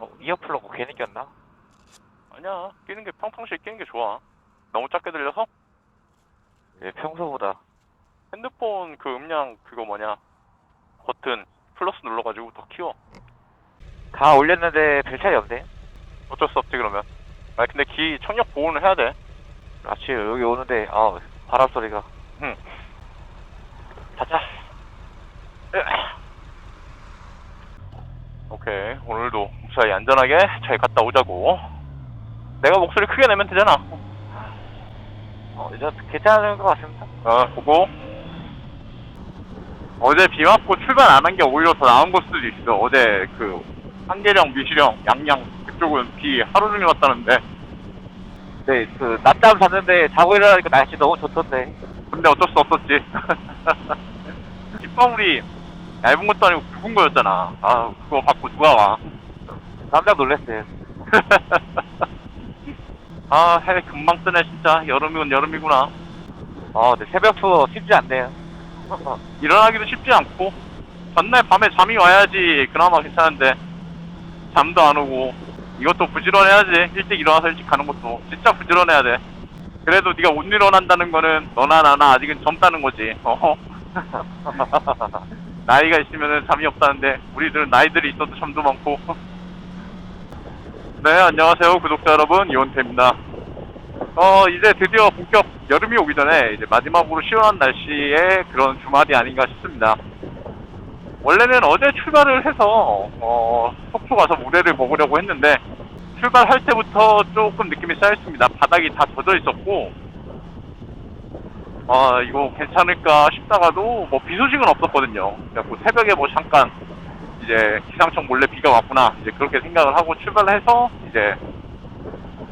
어, 이어플러그 괜히 꼈나? 아니야 끼는 게 평상시에 끼는 게 좋아 너무 작게 들려서 예, 평소보다. 핸드폰 그 음량 그거 뭐냐 버튼 플러스 눌러가지고 더 키워 다 올렸는데 별 차이 없네. 어쩔 수 없지 그러면 아 근데 귀 청력 보호는 해야 돼 아침에 여기 오는데, 아, 바람 소리가. 응. 가자. 오케이. 오늘도 무사히 안전하게 잘 갔다 오자고. 내가 목소리 크게 내면 되잖아. 어, 이제 괜찮은 것 같습니다. 어 보고. 어제 비 맞고 출발 안 한 게 오히려 더 나은 걸 수도 있어. 어제 그 한계령 미시령 양양 그쪽은 비 하루 종일 왔다는데. 네, 그, 낮잠 잤는데 자고 일어나니까 날씨 너무 좋던데. 근데 어쩔 수 없었지. 빗방울이 얇은 것도 아니고 굵은 거였잖아 아 그거 받고 누가 와 깜짝 놀랐어요. 아, 해 금방 뜨네, 진짜. 여름이군, 여름이구나. 어, 네, 새벽 투어 쉽지 않네요. 일어나기도 쉽지 않고, 전날 밤에 잠이 와야지 그나마 괜찮은데, 잠도 안 오고, 이것도 부지런해야지. 일찍 일어나서 일찍 가는 것도. 진짜 부지런해야 돼. 그래도 네가 못 일어난다는 거는 너나 나나 아직은 젊다는 거지. 어허. 나이가 있으면 잠이 없다는데, 우리들은 나이들이 있어도 잠도 많고. 네, 안녕하세요, 구독자 여러분. 이원태입니다. 어, 이제 드디어 본격 여름이 오기 전에 이제 마지막으로 시원한 날씨의 그런 주말이 아닌가 싶습니다. 원래는 어제 출발을 해서, 어, 속초 가서 무대를 먹으려고 했는데, 출발할 때부터 조금 느낌이 쌓였습니다. 바닥이 다 젖어 있었고, 아, 이거 괜찮을까 싶다가도, 뭐, 비 소식은 없었거든요. 그래갖고 새벽에 뭐 잠깐, 이제 기상청 몰래 비가 왔구나, 이제 그렇게 생각을 하고 출발을 해서, 이제,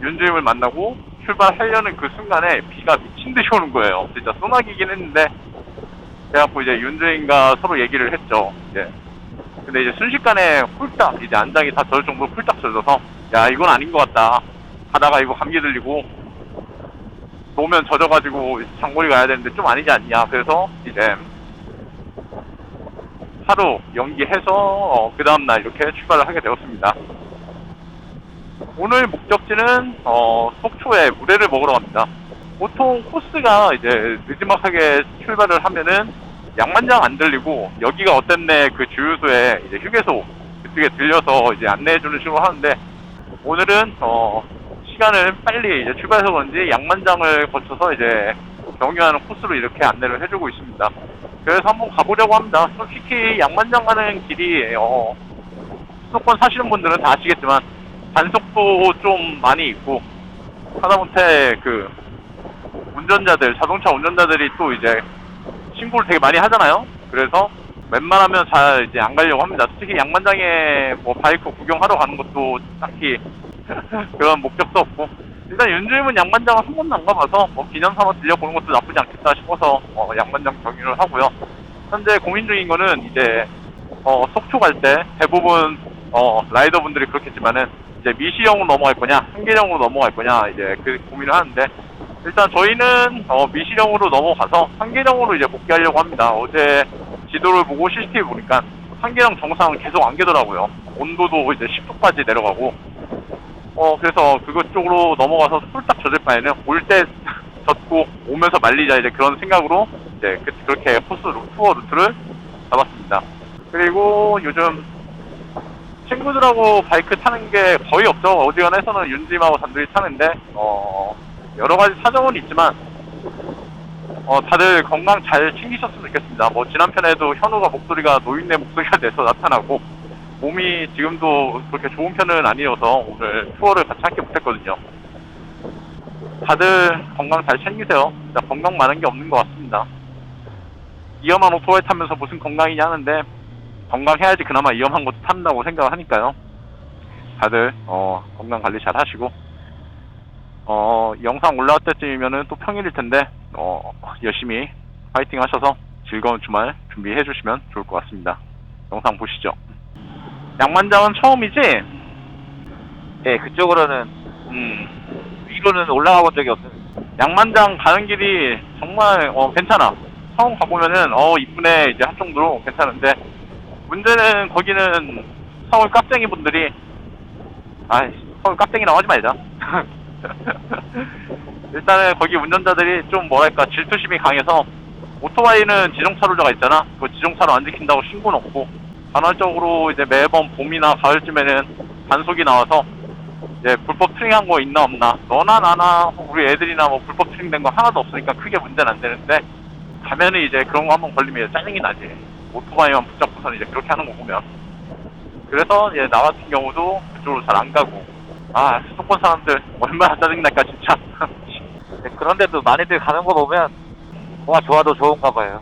윤주임을 만나고 출발하려는 그 순간에 비가 미친 듯이 오는 거예요. 진짜 소나기긴 했는데 그래갖고 이제 윤주임과 서로 얘기를 했죠. 이제 근데 이제 순식간에 훌딱 이제 안장이 다 젖을 정도로 훌딱 젖어서 야 이건 아닌 것 같다. 가다가 이거 감기 들리고 노면 젖어가지고 장거리 가야 되는데 좀 아니지 않냐. 그래서 이제 하루 연기해서 어, 그 다음날 이렇게 출발을 하게 되었습니다. 오늘 목적지는 어, 속초에 물회를 먹으러 갑니다. 보통 코스가 이제 늦지막하게 출발을 하면은 양만장 안 들리고 여기가 어땠네 그 주유소에 이제 휴게소 그쪽에 들려서 이제 안내해주는 식으로 하는데 오늘은 어, 시간을 빨리 이제 출발해서 그런지 양만장을 거쳐서 이제 경유하는 코스로 이렇게 안내를 해주고 있습니다. 그래서 한번 가보려고 합니다. 솔직히 양만장 가는 길이 어, 수도권 사시는 분들은 다 아시겠지만 단속도 좀 많이 있고 하다못해 그 운전자들 자동차 운전자들이 또 이제 신고를 되게 많이 하잖아요. 그래서 웬만하면 잘 이제 안 가려고 합니다. 특히 양만장에 뭐 바이크 구경하러 가는 것도 딱히 그런 목적도 없고 일단 윤주임은 양만장을 한 번도 안 가봐서 뭐 기념 삼아 들려보는 것도 나쁘지 않겠다 싶어서 어, 양만장 경유를 하고요. 현재 고민 중인 거는 이제 어, 속초 갈 때 대부분 어, 라이더분들이 그렇겠지만은 이제 미시령으로 넘어갈 거냐, 한계령으로 넘어갈 거냐, 이제 그 고민을 하는데, 일단 저희는, 어, 미시령으로 넘어가서 한계령으로 이제 복귀하려고 합니다. 어제 지도를 보고 CCTV 보니까 한계령 정상은 계속 안 개더라고요. 온도도 이제 10도까지 내려가고, 어, 그래서 그것 쪽으로 넘어가서 훌딱 젖을 바에는 올 때 젖고 오면서 말리자 이제 그런 생각으로 이제 그, 그렇게 코스 루, 투어 루트를 잡았습니다. 그리고 요즘 친구들하고 바이크 타는 게 거의 없죠. 어디가에서는 윤지임하고 단둘이 타는데, 어, 여러 가지 사정은 있지만, 어, 다들 건강 잘 챙기셨으면 좋겠습니다. 뭐, 지난 편에도 현우가 목소리가 노인네 목소리가 돼서 나타나고, 몸이 지금도 그렇게 좋은 편은 아니어서 오늘 투어를 같이 함께 못했거든요. 다들 건강 잘 챙기세요. 진짜 건강 많은 게 없는 것 같습니다. 위험한 오토바이 타면서 무슨 건강이냐 하는데, 건강해야지 그나마 위험한 것도 탄다고 생각을 하니까요. 다들 어, 건강 관리 잘 하시고 어, 영상 올라올 때쯤이면은 또 평일일 텐데 어, 열심히 파이팅 하셔서 즐거운 주말 준비해 주시면 좋을 것 같습니다. 영상 보시죠. 양만장은 처음이지? 예, 그쪽으로는, 음, 위로는 올라가 본 적이 없습니다. 양만장 가는 길이 정말 어, 괜찮아. 처음 가보면은 어 이쁘네 이제 할 정도로 괜찮은데 문제는 거기는 서울 깍쟁이 분들이 아이씨, 서울 깍쟁이라고 하지 말자. 일단은 거기 운전자들이 좀 뭐랄까 질투심이 강해서 오토바이는 지정차 루저가 있잖아. 그 지정차로 안 지킨다고 신고는 없고 간헐적으로 이제 매번 봄이나 가을쯤에는 단속이 나와서 이제 불법 트링한 거 있나 없나 너나 나나 우리 애들이나 뭐 불법 트링된 거 하나도 없으니까 크게 문제는 안 되는데 가면은 이제 그런 거 한번 걸리면 짜증이 나지. 오토바이만 붙잡고선 이제 그렇게 하는 거 보면. 그래서 이제 나 같은 경우도 그쪽으로 잘 안 가고 아 수도권 사람들 얼마나 짜증 날까 진짜 네, 그런데도 많이들 가는 거 보면 뭔가 좋아도 좋은가 봐요.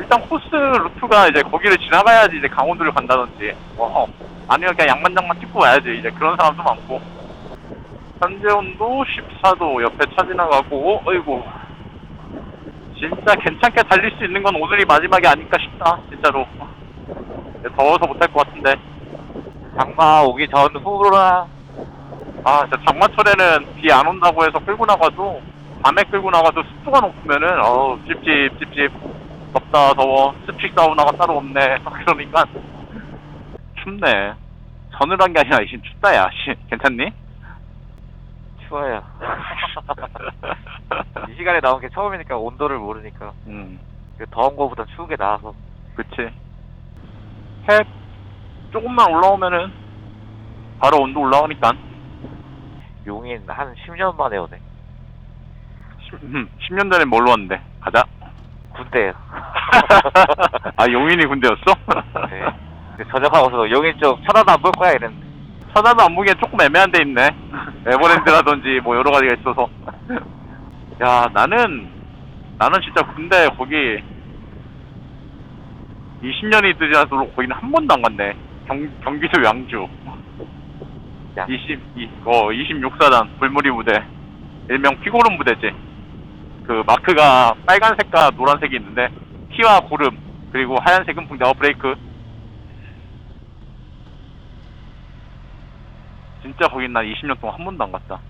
일단 코스 루트가 이제 거기를 지나가야지 이제 강원도를 간다든지. 뭐 아니면 그냥 양만장만 찍고 와야지. 이제 그런 사람도 많고. 현재 온도 14도 옆에 차 지나가고 어이구. 진짜 괜찮게 달릴 수 있는 건 오늘이 마지막이 아닐까 싶다 진짜로. 더워서 못할 것 같은데. 장마 오기 전 후로나. 아, 진짜 장마철에는 비 안 온다고 해서 끌고 나가도 밤에 끌고 나가도 습도가 높으면은 어우 찝찝 찝찝 덥다 더워. 습식 사우나가 따로 없네. 그러니까 춥네. 서늘한 게 아니라 이신 춥다 야. 씨. 괜찮니? 추워요. 이 시간에 나온 게 처음이니까 온도를 모르니까. 음. 그 더운 거보다 추운 게 나아서. 그치. 해 조금만 올라오면은 바로 온도 올라오니까. 용인 한 10년 만에 오네. 10, 년 전에 뭘로 왔는데? 가자 군대요. 아 용인이 군대였어? 네. 그 저녁하고서 용인 쪽 쳐다도 안 볼 거야 이랬는데. 쳐다도 안 보기엔 조금 애매한 데 있네. 에버랜드라든지 뭐 여러 가지가 있어서. 야, 나는, 나는 진짜 군대 거기 20년이 되지 않도록 거기는 한 번도 안 갔네. 경, 경기도 양주. 야. 20, 이, 어, 26사단 불무리 부대. 일명 피고름 부대지. 그 마크가 빨간색과 노란색이 있는데, 키와 구름, 그리고 하얀색은 풍자와 브레이크. 진짜 거긴 난 20년 동안 한 번도 안 갔다.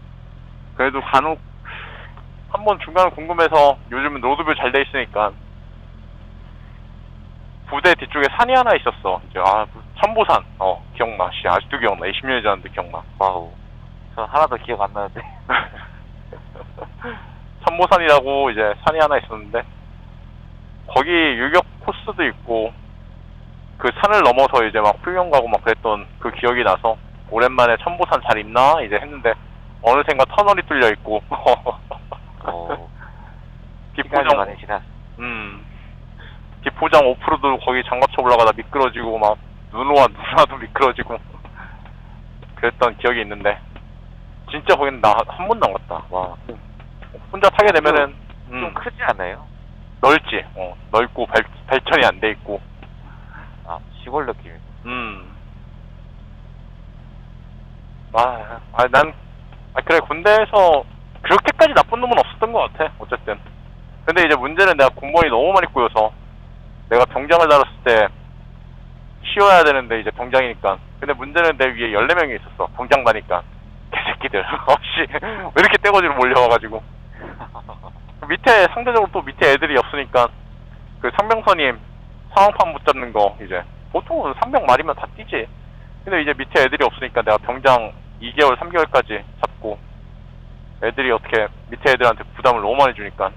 그래도 간혹 한 번 중간에 궁금해서 요즘은 로드뷰 잘 돼 있으니까 부대 뒤쪽에 산이 하나 있었어. 이제 아 천보산. 어 기억나. 씨 아직도 기억나. 20년이 지났는데 기억나. 와우. 저 하나도 기억 안 나는데. 천보산이라고 이제 산이 하나 있었는데 거기 유격 코스도 있고 그 산을 넘어서 이제 막 훈련 가고 막 그랬던 그 기억이 나서 오랜만에 천보산 잘 있나? 이제 했는데 어느샌가 터널이 뚫려 있고. 어, 시간이 많이 지났어. 음. 비포장 오프로드 거기 장갑차 올라가다 미끄러지고 막 눈 오와 눈 와도 미끄러지고 그랬던 기억이 있는데 진짜 거기는 나한 번도 안 갔다. 와 혼자 타게 되면은 좀 음, 크지 않아요? 넓지 어 넓고 발, 발전이 안 돼 있고 아, 시골 느낌. 음. 아, 아, 난, 아, 그래, 군대에서 그렇게까지 나쁜 놈은 없었던 것 같아, 어쨌든. 근데 이제 문제는 내가 공무원이 너무 많이 꼬여서, 내가 병장을 달았을 때, 쉬어야 되는데, 이제 병장이니까. 근데 문제는 내 위에 14명이 있었어, 병장반이니까. 개새끼들. 없이, 왜 이렇게 떼거지로 몰려와가지고. 밑에, 상대적으로 또 밑에 애들이 없으니까, 그 상병선임, 상황판 붙잡는 거, 이제. 보통은 상병 말이면 다 뛰지. 근데 이제 밑에 애들이 없으니까 내가 병장 2개월, 3개월까지 잡고 애들이 어떻게 밑에 애들한테 부담을 너무 많이 주니까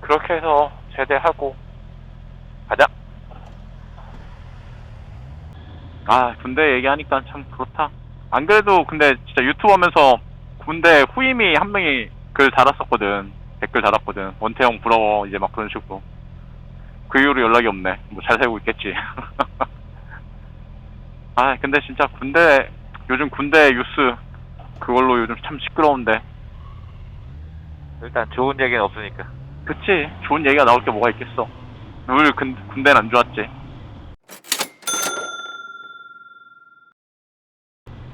그렇게 해서 제대하고 가자. 아 군대 얘기하니까 참 그렇다. 안 그래도 근데 진짜 유튜브 하면서 군대 후임이 한 명이 글 달았었거든. 댓글 달았거든. 원태형 부러워 이제 막 그런 식으로. 그 이후로 연락이 없네. 뭐 잘 살고 있겠지. 아, 근데 진짜 군대, 요즘 군대 뉴스, 그걸로 요즘 참 시끄러운데. 일단 좋은 얘기는 없으니까. 그치. 좋은 얘기가 나올 게 뭐가 있겠어. 늘 군, 군대는 안 좋았지.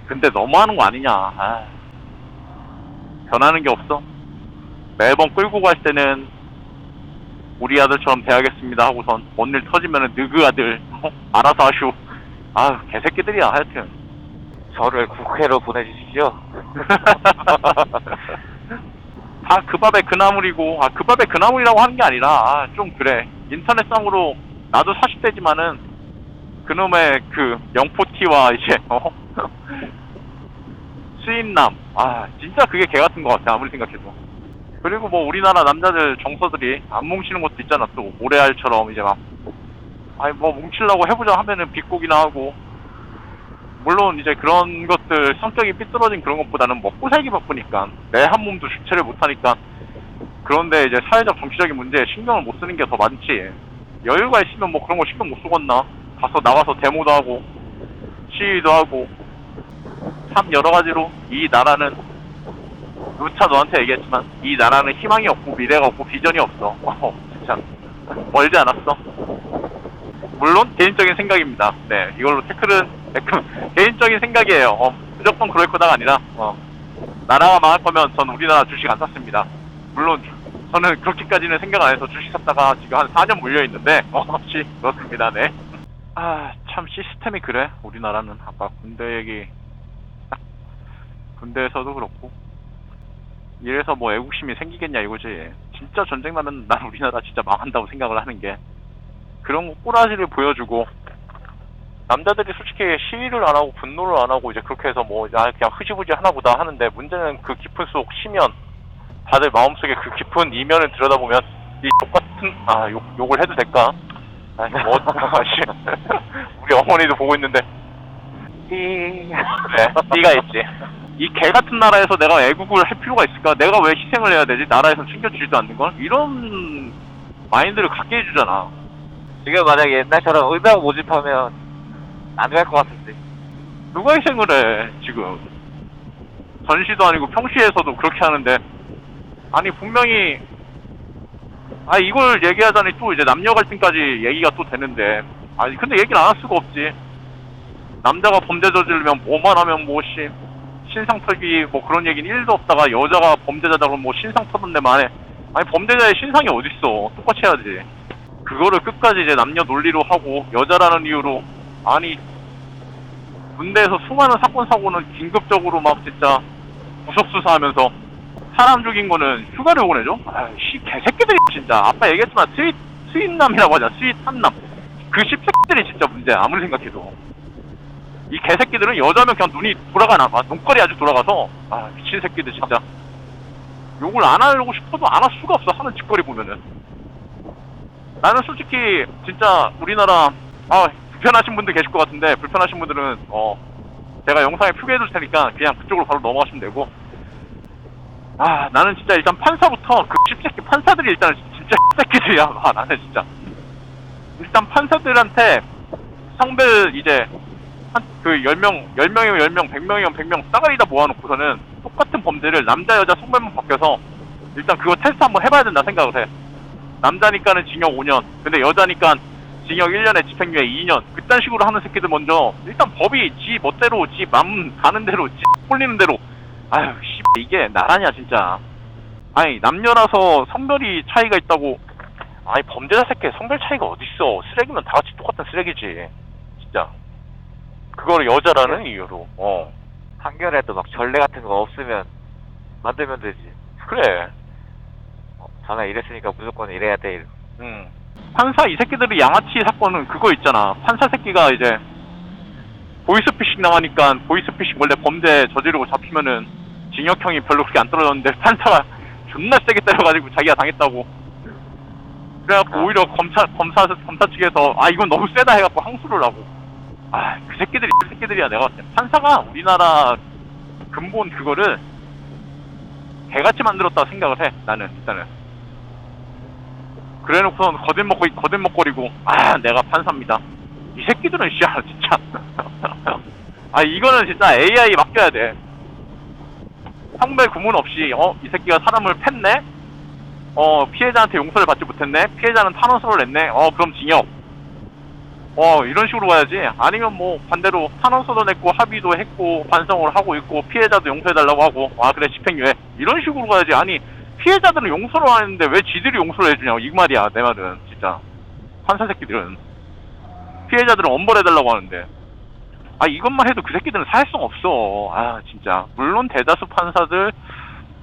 근데 너무하는 거 아니냐. 아. 변하는 게 없어. 매번 끌고 갈 때는 우리 아들처럼 돼야겠습니다 하고선 뭔 일 터지면은 느그 아들 어? 알아서 하슈. 아유 개새끼들이야 하여튼. 저를 국회로 보내주시죠. 다 그 밥에 그 나물이고, 아, 그 밥에 그 나물이라고 하는 게 아니라, 아, 좀 그래. 인터넷상으로, 나도 40대지만은, 그놈의 그 영포티와 이제 어 수인남 아 진짜 그게 개 같은 것 같아 아무리 생각해도. 그리고 뭐 우리나라 남자들 정서들이 안 뭉치는 것도 있잖아 또. 모래알처럼 이제 막. 아니 뭐 뭉치려고 해보자 하면은 비꼬기나 하고. 물론 이제 그런 것들 성격이 삐뚤어진 그런 것보다는 먹고 살기 바쁘니까 내 한 몸도 주체를 못하니까. 그런데 이제 사회적 정치적인 문제에 신경을 못 쓰는 게 더 많지. 여유가 있으면 뭐 그런 거 신경 못 쓰겠나? 가서 나가서 데모도 하고 시위도 하고 참 여러 가지로 이 나라는 누차 너한테 얘기했지만 이 나라는 희망이 없고 미래가 없고 비전이 없어. 어, 진짜. 멀지 않았어. 물론 개인적인 생각입니다. 네 이걸로 태클은 태클, 개인적인 생각이에요. 어, 무조건 그럴 거다가 아니라 어, 나라가 망할 거면 전 우리나라 주식 안 샀습니다. 물론 저는 그렇게까지는 생각 안 해서 주식 샀다가 지금 한 4년 물려 있는데 어, 혹시 그렇습니다. 네. 아, 참 시스템이 그래. 우리나라는? 아까 군대 얘기 딱 군대에서도 그렇고. 이래서 뭐 애국심이 생기겠냐 이거지. 진짜 전쟁 나면 난 우리나라 진짜 망한다고 생각을 하는 게. 그런 거 꼬라지를 보여주고 남자들이 솔직히 시위를 안 하고 분노를 안 하고 이제 그렇게 해서 뭐 야, 그냥 흐지부지 하나 보다 하는데 문제는 그 깊은 속 심연 다들 마음속에 그 깊은 이면을 들여다보면 이 똑같은 아 욕, 욕을 해도 될까? 아니 뭐 아씨. 우리 어머니도 보고 있는데. 띠. 네, 띠가 있지 이 개 같은 나라에서 내가 애국을 할 필요가 있을까? 내가 왜 희생을 해야 되지? 나라에서 챙겨주지도 않는 걸? 이런 마인드를 갖게 해주잖아 지금 만약에 옛날처럼 의병 모집하면 안갈것 같은데. 누가 희생을 해 지금 전시도 아니고 평시에서도 그렇게 하는데 아니 분명히 아 이걸 얘기하자니 또 이제 남녀 갈등까지 얘기가 또 되는데 아니 근데 얘기를 안 할 수가 없지 남자가 범죄 저지르면 뭐만 하면 뭐씨 신상 털기 뭐 그런 얘기는 1도 없다가 여자가 범죄자다 그러면 뭐 신상 터는데 만에. 아니 범죄자의 신상이 어딨어? 똑같이 해야지 그거를 끝까지 이제 남녀 논리로 하고 여자라는 이유로 아니 군대에서 수많은 사건 사고는 긴급적으로 막 진짜 구속 수사하면서 사람 죽인 거는 휴가를 보내줘? 아씨 개새끼들이 진짜. 아빠 얘기했지만 스윗 스윗남이라고 하자. 스윗 한남. 그 씹새끼들이 진짜 문제야. 아무리 생각해도 이 개새끼들은 여자면 그냥 눈이 돌아가나 봐. 눈깔이 아주 돌아가서. 아 미친 새끼들 진짜. 욕을 안 하려고 싶어도 안 할 수가 없어 하는 짓거리 보면은. 나는 솔직히 진짜 우리나라 아 불편하신 분들 계실 것 같은데 불편하신 분들은 어 제가 영상에 표기해 둘 테니까 그냥 그쪽으로 바로 넘어가시면 되고. 아 나는 진짜 일단 판사부터 그 씹새끼 판사들이 일단 진짜 씹새끼들이야. 아, 나는 진짜. 일단 판사들한테 성별 이제 한그 10명 10명이면 10명 100명이면 100명 싸가리 다 모아놓고서는 똑같은 범죄를 남자 여자 성별만 바뀌어서 일단 그거 테스트 한번 해봐야 된다 생각을 해. 남자니까는 징역 5년 근데 여자니까 징역 1년에 집행유예 2년. 그딴 식으로 하는 새끼들 먼저 일단 법이 지 멋대로 지 맘 가는 대로 지 홀리는 대로. 아유 씨 이게 나라냐 진짜. 아니 남녀라서 성별이 차이가 있다고. 아니 범죄자 새끼 성별 차이가 어딨어. 쓰레기면 다 같이 똑같은 쓰레기지. 진짜 그거를 여자라는 이유로 어 한겨울에도 막 전례 같은 거 없으면 만들면 되지. 그래 어, 자네 이랬으니까 무조건 이래야 돼. 응. 판사 이 새끼들이 양아치 사건은 그거 있잖아. 판사 새끼가 이제 보이스피싱 나가니까 보이스피싱 원래 범죄 저지르고 잡히면은 징역형이 별로 그렇게 안 떨어졌는데 판사가 존나 세게 때려가지고 자기가 당했다고. 그래갖고 아. 오히려 검사 검사 검사 측에서 아 이건 너무 세다 해갖고 항소를 하고. 아 그 새끼들이 그 새끼들이야 내가 판사가 우리나라 근본 그거를 개같이 만들었다 고 생각을 해 나는 일단은. 그래 놓고선 거들먹고 거들먹거리고 아 내가 판사입니다. 이 새끼들은 씨 야 진짜. 아 이거는 진짜 AI 맡겨야 돼. 성별 구분 없이 어 이 새끼가 사람을 팼네. 어 피해자한테 용서를 받지 못했네. 피해자는 탄원서를 냈네. 어 그럼 징역. 어 이런 식으로 가야지. 아니면 뭐 반대로 탄원서도 냈고 합의도 했고 반성을 하고 있고 피해자도 용서해달라고 하고 아 그래 집행유예. 이런 식으로 가야지. 아니 피해자들은 용서를 안 했는데 왜 지들이 용서를 해주냐고 이 말이야 내 말은. 진짜. 판사 새끼들은. 피해자들은 엄벌해달라고 하는데. 아 이것만 해도 그 새끼들은 사회성 없어. 아 진짜. 물론 대다수 판사들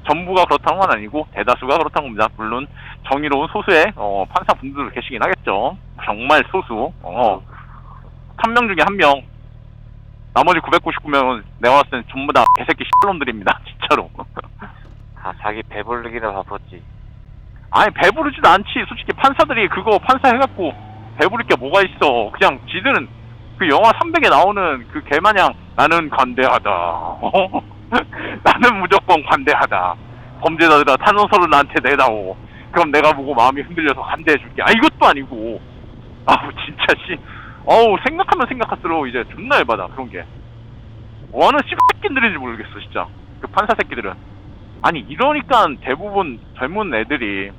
전부가 그렇다는 건 아니고 대다수가 그렇다는 겁니다 물론 정의로운 소수의 어, 판사분들 계시긴 하겠죠 정말 소수 어 1000명 중에 한 명. 나머지 999명은 내가 봤을 땐 전부 다 개새끼 씨놈들입니다. 진짜로. 아, 자기 배부르기는 바빴지. 아니 배부르지도 않지. 솔직히 판사들이 그거 판사 해갖고 배부를 게 뭐가 있어. 그냥 지들은 그 영화 300에 나오는 그 개마냥 나는 관대하다. 어? 나는 무조건 관대하다. 범죄자들아 탄원서를 나한테 내다오. 그럼 내가 보고 마음이 흔들려서 관대해줄게. 아 이것도 아니고. 아우 진짜 씨. 어우 생각하면 생각할수록 이제 존나 열받아 그런 게. 어느 씨새끼들인지 모르겠어 진짜. 그 판사 새끼들은. 아니 이러니까 대부분 젊은 애들이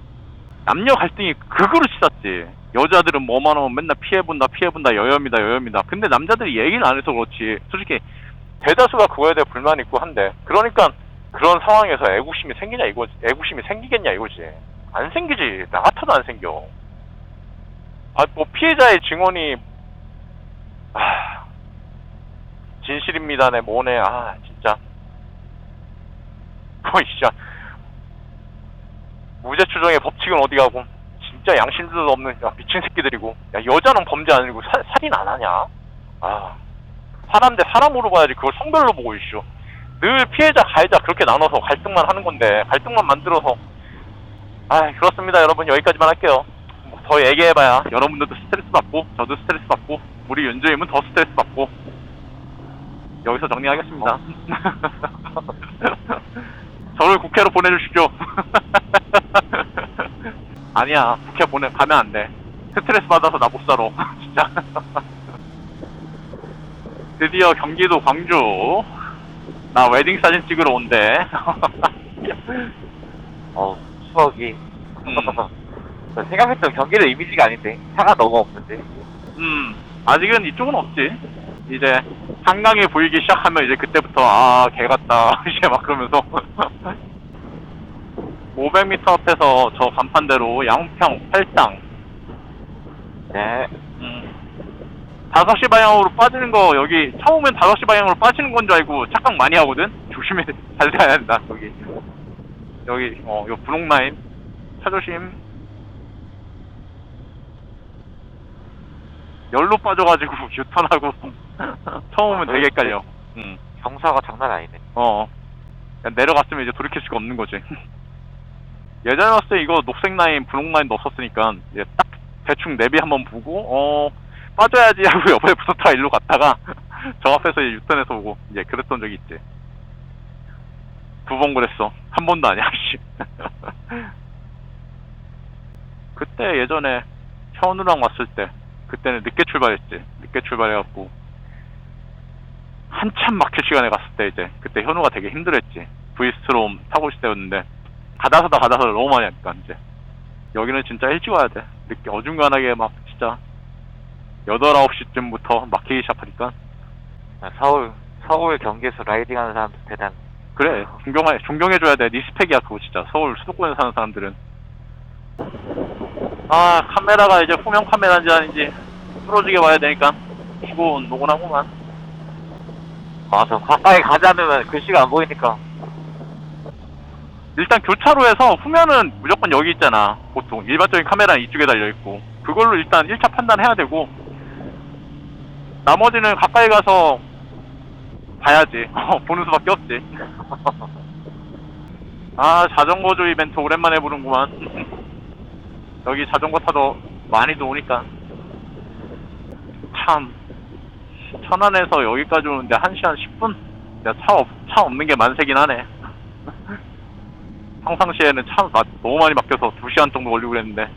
남녀 갈등이 극으로 치닫지 여자들은 뭐만 하면 맨날 피해본다 피해본다 여염이다 여염이다 근데 남자들이 얘기를 안 해서 그렇지 솔직히 대다수가 그거에 대해 불만이 있고 한데 그러니까 그런 상황에서 애국심이 생기냐 이거지 애국심이 생기겠냐 이거지. 안 생기지. 나 같아도 안 생겨. 아 뭐 피해자의 증언이 아 진실입니다네 뭐네. 아 진짜. 거의 진짜. 무죄 추정의 법칙은 어디 가고. 진짜 양심도 없는 야, 미친 새끼들이고. 야 여자는 범죄 아니고 사- 살인 안 하냐? 아 사람 대 사람으로 봐야지 그걸 성별로 보고 있쇼 늘 피해자 가해자 그렇게 나눠서 갈등만 하는 건데 갈등만 만들어서 아 그렇습니다 여러분 여기까지만 할게요 뭐더 얘기해봐야 여러분들도 스트레스 받고 저도 스트레스 받고 우리 윤주임은 더 스트레스 받고 여기서 정리하겠습니다 저를 국회로 보내주십시오. 아니야, 국회 보내 가면 안 돼. 스트레스 받아서 나 못 살아. 진짜. 드디어 경기도 광주. 나 웨딩 사진 찍으러 온대. 어우, 추억이. 음. 생각했던 경기도 이미지가 아닌데. 차가 너무 없는데. 음, 아직은 이쪽은 없지. 이제 한강이 보이기 시작하면 이제 그때부터 아, 개 같다. 이제 막 그러면서 500m 앞에서 저 간판대로 양평, 팔당, 네. 음. 5시 방향으로 빠지는 거 여기 처음엔 5시 방향으로 빠지는 건 줄 알고 착각 많이 하거든? 조심해 잘 가야 된다 여기 여기 어요 분홍라인 차조심 열로 빠져가지고 유턴하고 처음 오면 되게 헷갈려 응. 경사가 장난 아니네. 어 그냥 내려갔으면 이제 돌이킬 수가 없는 거지 예전에 봤을 때 이거 녹색 라인 분홍 라인도 없었으니까 이제 딱 대충 내비 한번 보고 어 빠져야지 하고 옆에 붙었다가 일로 갔다가 저 앞에서 유턴해서 오고 이제 그랬던 적이 있지. 두 번 그랬어. 한 번도 아니야 씨. 그때 예전에 현우랑 왔을 때 그때는 늦게 출발했지. 늦게 출발해갖고 한참 막힐 시간에 갔을 때 이제 그때 현우가 되게 힘들었지. 브이스트롬 타고 있을 때였는데 가다서다 가다서다 너무 많이 하니까 이제. 여기는 진짜 일찍 와야 돼. 늦게 어중간하게 막 진짜 8, 9시쯤부터 막히기 시작하니까. 아, 서울, 서울 경기에서 라이딩 하는 사람들 대단. 그래 존경해 존경해줘야 돼. 리스펙이야 그거 진짜. 서울 수도권에 사는 사람들은. 아 카메라가 이제 후면 카메라인지 아닌지 부러지게 봐야 되니까. 피곤 노곤하구만. 아, 저 가까이 가지 않으면 글씨가 안 보이니까. 일단 교차로에서 후면은 무조건 여기 있잖아. 보통 일반적인 카메라는 이쪽에 달려있고. 그걸로 일단 1차 판단해야 되고 나머지는 가까이 가서 봐야지. 어, 보는 수밖에 없지. 아 자전거조 이벤트 오랜만에 보는구만. 여기 자전거 타도 많이도 오니까. 참. 천안에서 여기까지 오는데 1시간 10분? 야, 차, 없, 차 없는 게 만세긴 하네. 평상시에는 차 마- 너무 많이 막혀서 2시간 정도 걸리고 그랬는데